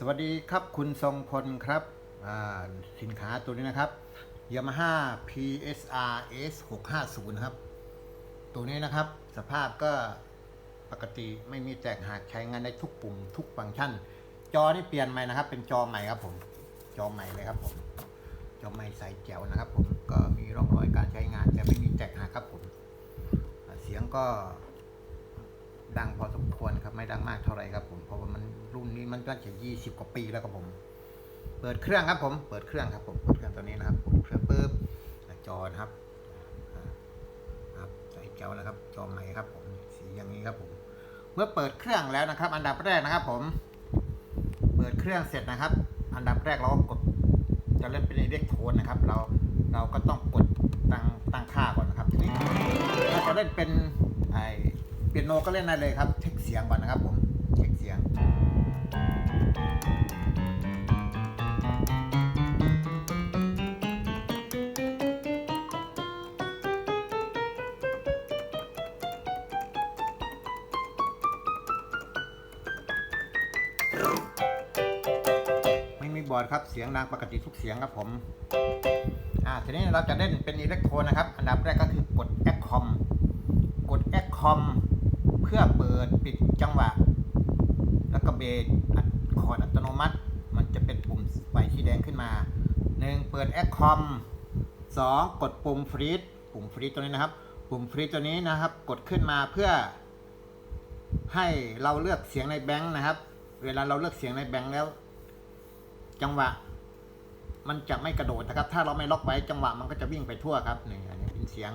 สวัสดีครับคุณทรงพลครับสินค้าตัวนี้นะครับ Yamaha PSR S 6 5 0นะครับ ตัวนี้นะครับสภาพก็ปกติไม่มีแตกหักใช้งานได้ทุกปุ่มทุกฟังก์ชัน จอนี่เปลี่ยนใหม่นะครับ เป็นจอใหม่ครับผม จอใหม่เลยครับผม จอใหม่ใสแจ๋วนะครับผมก็มีร่องรอยการใช้งาน แต่ไม่มีแตกหักครับผม เสียงก็ดังพอสมควรครับไม่ดังมากเท่าไหร่ครับผมเพราะว่ามัน รุ่นนี้มันก็จะยี่สิบกว่าปีแล้วครับผม เปิดเครื่องครับผม เปิดเครื่องครับผม เปิดเครื่องตัวนี้นะครับ เปิดเครื่องปุ๊บจอนะครับอ่าครับใส่แก้วครับ จอใหม่ครับผม สีอย่างนี้ครับผม เมื่อเปิดเครื่องแล้วนะครับ อันดับแรกนะครับ ผม เปิดเครื่องเสร็จนะครับ อันดับแรกเราก็กดจะเล่นเป็นอิเล็กโทนนะครับ เรา เราก็ต้องกดตั้งตั้งค่าก่อนนะครับทีนี้ถ้าจะเล่นเป็นไอเปียโนก็เล่นได้เลยครับ เช็คเสียงก่อนนะครับผม เช็คเสียง ครับ เสียงดังปกติทุกเสียงครับผม อ่า ทีนี้เราจะเล่นเป็นอิเล็กโทรนะครับ อันดับแรกก็คือกด e c o m กด e c o m เพื่อเปิดปิดจังหวะ แล้วก็เบรอัดคอร์ดอัตโนมัติ มันจะเป็นปุ่มไฟสีแดงขึ้นมา 1. เปิด e c o m 2. กดปุ่มฟรีดปุ่มฟรีดตัวนี้นะครับ ปุ่มฟรีดตัวนี้นะครับ กดขึ้นมาเพื่อ ให้เราเลือกเสียงในแบงค์นะครับ เวลาเราเลือกเสียงในแบงค์แล้ว จังหวะ มันจะไม่กระโดดนะครับ ถ้าเราไม่ล็อกไว้จังหวะมันก็จะวิ่งไปทั่วครับนี่อันนี้เป็นเสียง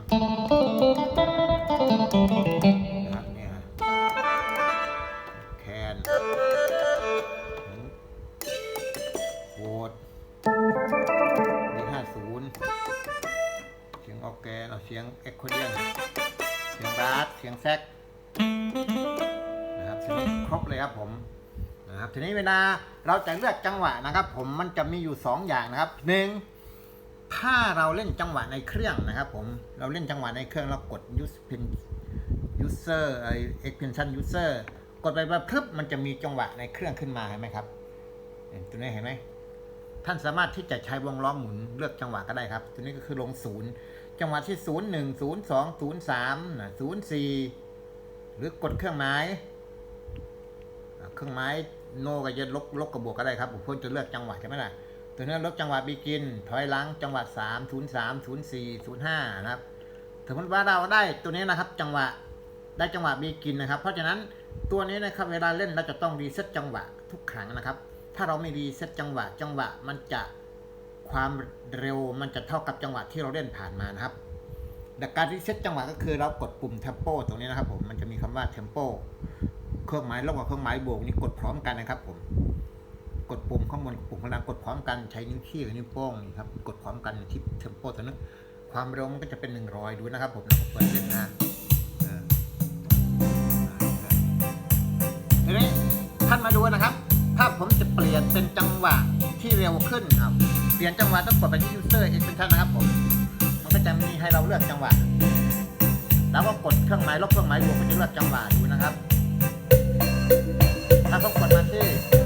นะครับเนี่ยฮะแคนโหวดดีห้าศูนย์เสียงออกแกนเอาเสียงเอ็กโคเดียนเสียงบาสเสียงแซกนะครับทีนี้ครบเลยครับผม นะครับทีนี้เวลาเราจะเลือกจังหวะนะครับ ผมมันจะมีอยู่ 2 อย่างนะครับหนึ่งถ้าเราเล่นจังหวะในเครื่องนะครับ ผมเราเล่นจังหวะในเครื่องเรากด use pin user ไอ extension user กดไปแบบครึบมันจะมีจังหวะในเครื่องขึ้นมาเห็นไหมครับเห็นตัวนี้เห็นไหมท่านสามารถที่จะใช้วงล้อมหมุนเลือกจังหวะก็ได้ครับ ตัวนี้ก็คือลงศูนย์จังหวะที่ศูนย์หนึ่งศูนย์สองศูนย์สามศูนย์สี่หรือกดเครื่องหมาย รื่องไม้โนกับจะลบลบกับบวกก็ได้ครับผมเพื่อจะเลือกจังหวะใช่ไหมล่ะตัวนี้ลบจังหวะบีกิน ถอยหลังจังหวะ3 0 3 0 4 0 5นะครับสมมติว่าเราได้ตัวนี้นะครับ จังหวะได้จังหวะบีกินนะครับ เพราะฉะนั้นตัวนี้นะครับเวลาเล่นเราจะต้องรีเซ็ตจังหวะทุกครั้งนะครับ ถ้าเราไม่รีเซ็ตจังหวะ จังหวะมันจะความเร็วมันจะเท่ากับจังหวะที่เราเล่นผ่านมานะครับแต่การรีเซ็ตจังหวะก็คือเรากดปุ่มเทมโปตรงนี้นะครับผมมันจะมีคำว่าเทมโป เครื่องหมายลบกับเครื่องหมายบวกนี่กดพร้อมกันนะครับผม กดปุ่มข้างบนปุ่มข้างล่างกดพร้อมกันใช้นิ้วชี้กับนิ้วโป้งนี่ครับกดพร้อมกันที่เทมโปตัวนั้ความเร็วมันก็จะเป็นหนึ่งร้อยดูนะครับผมเปิดเล่นนะทีนี้ท่านมาดูนะครับ ถ้าผมจะเปลี่ยนเป็นจังหวะที่เร็วขึ้นครับ เปลี่ยนจังหวะต้องกดไปที่ user extension นะครับผม มันก็จะมีให้เราเลือกจังหวะ แล้วก็กดเครื่องหมายลบเครื่องหมายบวกก็จะเลือกจังหวะอยู่นะครับ ถ้าเขากดมาที่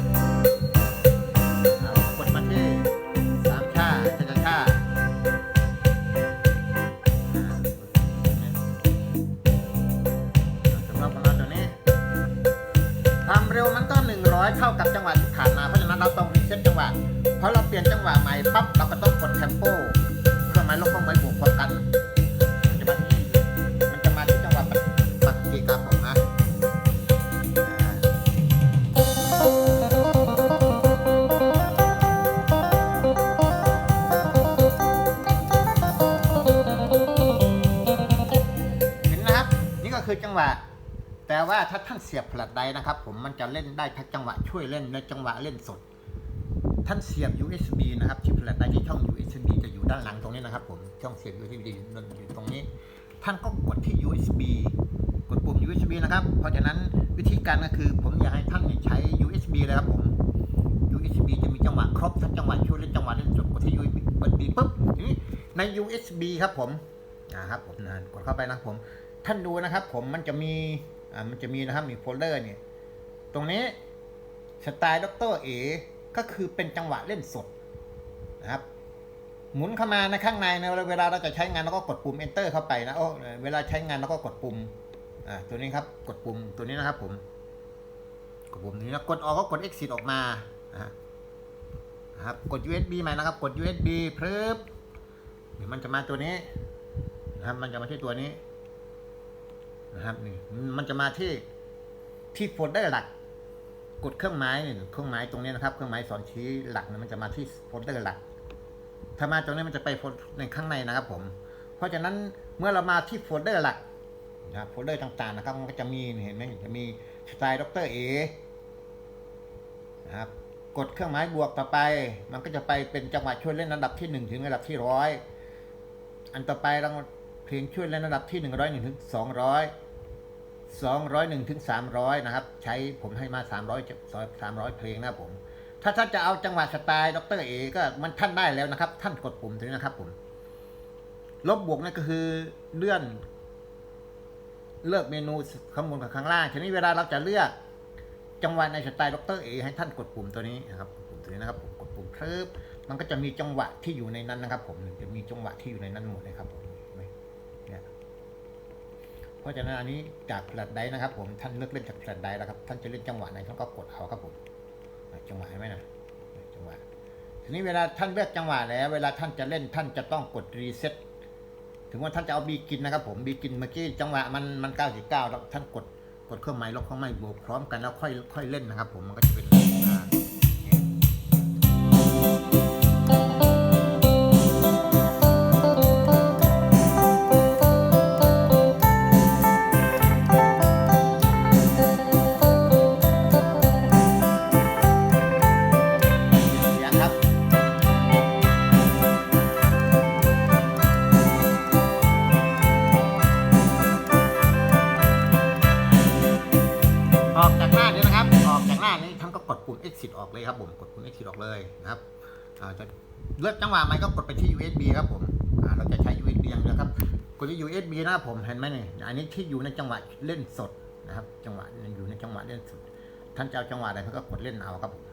เสียบแฟลชไดร์นะครับ ผมมันจะเล่นได้ทั้งจังหวะช่วยเล่นในจังหวะเล่นสด ท่านเสียบ USB นะครับที่แฟลชไดร์ที่ช่อง USB จะอยู่ด้านหลังตรงนี้นะครับ ผมช่องเสียบ USB อยู่ตรงนี้ ท่านก็กดที่ USB กดปุ่ม USB นะครับ เพราะฉะนั้นวิธีการก็คือผมอยากให้ท่านใช้ USB เลยครับผม USB จะมีจังหวะครบทั้งจังหวะช่วยเล่นจังหวะเล่นสดกดที่ USB ปปุ๊บทีนี้ใน USB ครับผมนะครับผมนะกดเข้าไปนะครับผมท่านดูนะครับผมมันจะมี อ่ามันจะมีนะครับมีโฟลเดอร์เนี่ยตรงนี้สไตล์ดรเอก็คือเป็นจังหวะเล่นสดนะครับ หมุนเข้ามาในข้างในนะเวลาเราจะใช้งานเราก็กดปุ่ม enter เข้าไปนะโอ้เวลาใช้งานเราก็กดปุ่มอ่าตัวนี้ครับกดปุ่มตัวนี้นะครับผมกดปุ่มนี้นะกดออกก็กด exit ออกมานะฮะนะครับกด USB ใหม่นะครับกด USB เพิ่มเดี๋ยวมันจะมาตัวนี้นะครับมันจะมาที่ตัวนี้ นะครับนี่มันจะมาที่ที่โฟลเดอร์หลัก กดเครื่องหมายนี่เครื่องหมายตรงนี้นะครับ เครื่องหมายสอนชี้หลักนี่ยมันจะมาที่โฟลเดอร์หลัก ถ้ามาตรงนี้มันจะไปโฟลในข้างในนะครับ ผม เพราะฉะนั้นเมื่อเรามาที่โฟลเดอร์หลักนะครับโฟลเดอร์ต่างๆนะครับ มันก็จะมีเห็นไหมจะมีสไตล์ดรเอนะครับกดเครื่องหมายบวกต่อไป มันก็จะไปเป็นจังหวะช่วยเล่นระดับที่หนึ่งถึงระดับที่ร้อยอันต่อไปเราเพลงช่วยเล่นระดับที่หนึ่งร้อยหนึ่งถึงส องร้อยสองร้อยหนึ่งถึงสามร้อยนะครับ ใช้ผมให้มาสามร้อยสามร้อยเพลงนะผม ถ้าท่านจะเอาจังหวะสไตล์ดรเอก็มันท่านได้แล้วนะครับ ท่านกดปุ่มตรงนี้นะครับผม ลบบวกนั่นก็คือเลื่อน เลือกเมนูข้างบนกับข้างล่าง ทีนี้เวลาเราจะเลือกจังหวะในสไตล์ดรเอให้ท่านกดปุ่มตัวนี้นะครับกดปุ่มตัวนี้นะครับผมกดปุ่มเพิ่มมันก็จะมีจังหวะที่อยู่ในนั้นนะครับ ผมจะมีจังหวะที่อยู่ในนั้นหมดเลยครับผมเนี่ย เพราะฉะนั้นอันนี้จากแฟลชไดนะครับ ผมท่านเลือกเล่นจากแฟลชไดแล้วครับท่านจะเล่นจังหวะไหนท่านก็กดเอาครับผมจังหวะเห็นไหมนะจังหวะทีนี้เวลาท่านเลือกจังหวะแล้ว เวลาท่านจะเล่นท่านจะต้องกดรีเซ็ตถึงว่าท่านจะเอาบีกินนะครับ ผมบีกินเมื่อกี้จังหวะมันมันเก้าสิบเก้าแล้วท่านกดกดเครื่องหมายลบเครื่องหมายบวกพร้อมกันแล้วค่อยค่อยเล่นนะครับ ผมมันก็จะเป็น ครับผมกดปุ่ม exit ออกเลยนะครับจะเลือกจังหวะไหมก็กดไปที่ USB ครับผมเราจะใช้ USB อย่างเดียวครับกดที่ USB นะครับผมเห็นไหมเนี่ยอันนี้ที่อยู่ในจังหวะเล่นสดนะครับ จังหวะอยู่ในจังหวะเล่นสด ท่านจะเอาจังหวะใดท่านก็กดเล่นเอาครับผม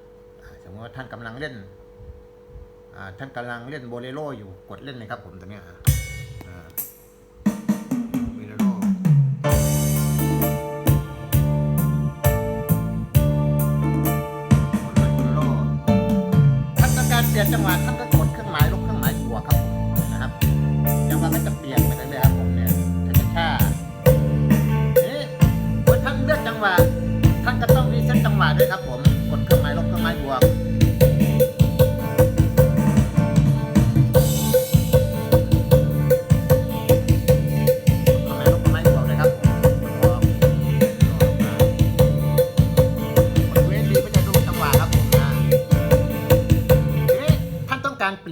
สมมติว่าท่านกำลังเล่นท่านกำลังเล่นโบเลโรอยู่กดเล่นเลยครับผมตัวเนี้ย ปลี่ยนจังหวะท่านก็กดเครื่องหมายลบเครื่องหมายบวกครับผมนะครับจังหวะก็จะเปลี่ยนไปเรื่อยๆครับผมเนี่ยถ้าจะช้าทีนี้เมื่อท่านเลือกจังหวะท่านก็ต้องรีเซ็ตจังหวะด้วยครับผม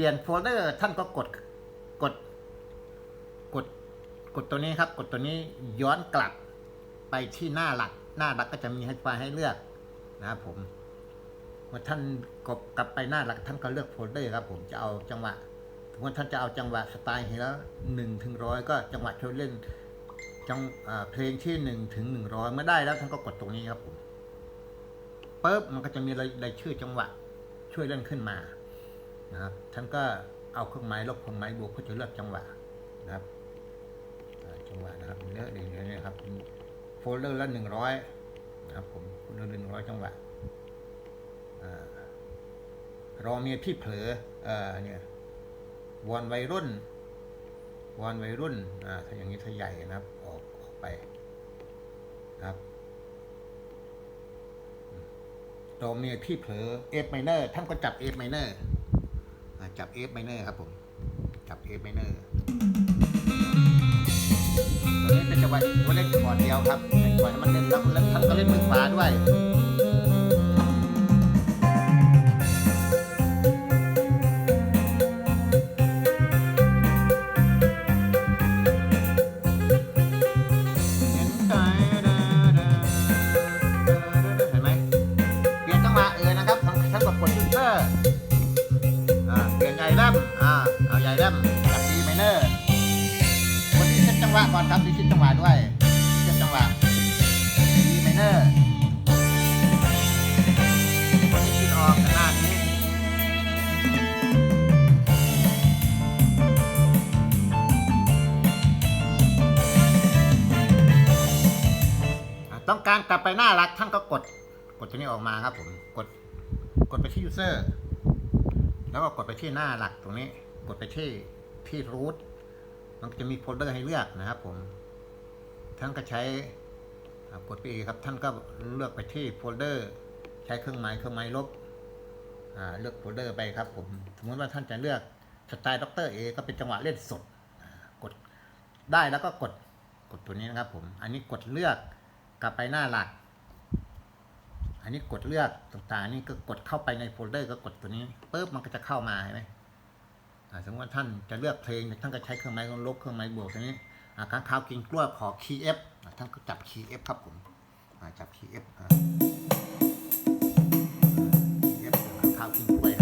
รเปลี่ยนโฟลเดอร์ ท่านก็กดกดกดกดตัวนี้ครับ กดตัวนี้ย้อนกลับไปที่หน้าหลัก หน้าหลักก็จะมีให้ไฟให้เลือกนะครับผมเมื่อท่านกดกลับไปหน้าหลักท่านก็เลือกโฟลเดอร์ครับ ผมจะเอาจังหวะสมมติท่านจะเอาจังหวะสไตล์เฮแล้วหนึ่งถึงร้อยก็จังหวะช่วยเล่นจังเพลงที่หนึ่งถึงหนึ่งร้อยเมื่อได้แล้วท่านก็กดตรงนี้ครับผมปุ๊บมันก็จะมีรายชื่อจังหวะช่วยเล่นขึ้นมา นะครับท่านก็เอาเครื่องหมายลบเครื่องหมายบวกเพื่อจะเลือกจังหวะนะครับจังหวะนะครับเลือกเดี๋ยวนี้ครับโฟลเดอร์ละหนึ่งร้อยนะครับผมโฟลเดอร์หนึ่งร้อยจังหวะรอเมียพี่เผลอเนี่ยวอนวัยรุ่นวอนวัยรุ่นอ่าถ้าอย่างนี้ถ้าใหญ่นะครับ ออกออกไปนะครับตัวเมียพี่เผลอ F minor ท่านก็จับ F minor อ่า จับ F minor ครับผม จับ F minor ตัวนี้เป็นจังหวะเล่นคอร์ดเดียวครับเป็นคอร์ดมันเล่นแล้วแล้วท่านก็เล่นมือขวาด้วย หน้ารักท่านก็กด กดตัวนี้ออกมาครับผมกดกดไปที่ user แล้วก็กดไปที่หน้าหลักตรงนี้ กดไปที่ที่ root มันจะมีโฟลเดอร์ให้เลือกนะครับผม ท่านก็ใช้กดไปอีกครับ ท่านก็เลือกไปที่โฟลเดอร์ ใช้เครื่องหมายเครื่องหมายลบเลือกโฟลเดอร์ไปครับผม สมมติว่าท่านจะเลือกสไตล์ด็อกเตอร์เอก็เป็นจังหวะเล่นสด กดได้แล้วก็กดกดตัวนี้นะครับผม อันนี้กดเลือก กลับไปหน้าหลัก อันนี้กดเลือกต่างๆ นี่ก็กดเข้าไปในโฟลเดอร์ก็กดตัวนี้ปุ๊บมันก็จะเข้ามาเห็นไหมสมมติว่าท่านจะเลือกเพลงท่านก็ใช้เครื่องหมายลบเครื่องหมายบวกตรงนี้อาค้างคาวกินกล้วยขอคีย์ F อ่าท่านก็จับคีย์ F ครับผมจับคีย์ F อ่าคีย์ F ค้างคาวกินกล้วย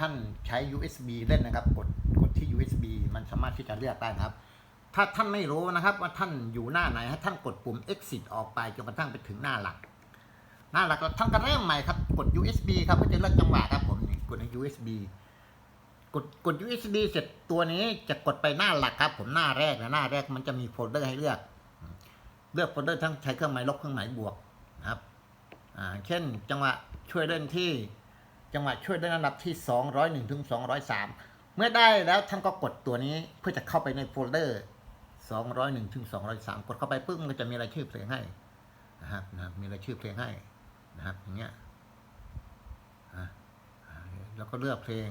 ท่านใช้ USB เล่นนะครับ กดกดที่ USB มันสามารถที่จะเลือกได้นะครับ ถ้าท่านไม่รู้นะครับ ว่าท่านอยู่หน้าไหนให้ท่านกดปุ่ม exit ออกไปจนกระทั่งไปถึงหน้าหลัก หน้าหลักท่านก็เริ่มใหม่ครับกด USB ครับเพื่อจะเลือกจังหวะครับผมกดใน USB กดกด USB เสร็จตัวนี้จะกดไปหน้าหลักครับ ผมหน้าแรกนะหน้าแรกมันจะมีโฟลเดอร์ให้เลือก เลือกโฟลเดอร์ทั้งใช้เครื่องหมายลบเครื่องหมายบวกนะครับเช่นจังหวะช่วยเล่นที่ จังหวะช่วยเล่นอันดับที่ 201ถึง203 เมื่อได้แล้วท่านก็กดตัวนี้เพื่อจะเข้าไปในโฟลเดอร์ 201ถึง203 กดเข้าไปปุ๊บมันก็จะมีรายชื่อเพลงให้นะครับนะครับมีรายชื่อเพลงให้นะครับอย่างเงี้ยอะแล้วก็เลือกเพลง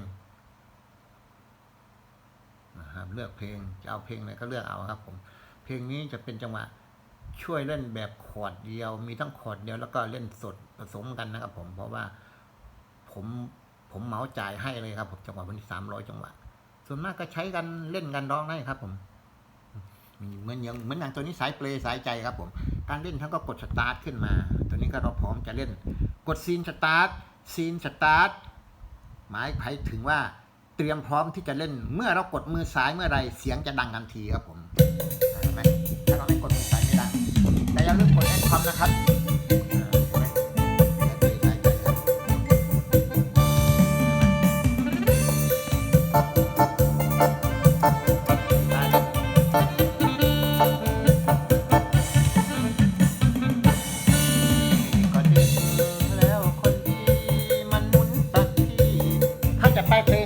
นะครับเลือกเพลงจะเอาเพลงไหนก็เลือกเอาครับผมเพลงนี้จะเป็นจังหวะช่วยเล่นแบบคอร์ดเดียว มีทั้งคอร์ดเดียวแล้วก็เล่นสดผสมกันนะครับผมเพราะว่า ผมผมเหมาจ่ายให้เลยครับผมจังหวะวันที่สามร้อยจังหวะ ส่วนมากก็ใช้กันเล่นกันร้องได้ครับ ผมมีเหมือนอย่างเหมือนอย่างตัวนี้สายเปลสายใจครับผม การเล่นท่านก็กดสตาร์ทขึ้นมา ตัวนี้ก็เราพร้อมจะเล่น กดซีนสตาร์ทซีนสตาร์ทหมายหมายถึงว่าเตรียมพร้อมที่จะเล่น เมื่อเรากดมือซ้ายเมื่อไรเสียงจะดังทันทีครับผมเห็นไหมถ้าเราไม่กดมือซ้ายไม่ดังแต่อย่าลืมกดแอนคอมนะครับ my face.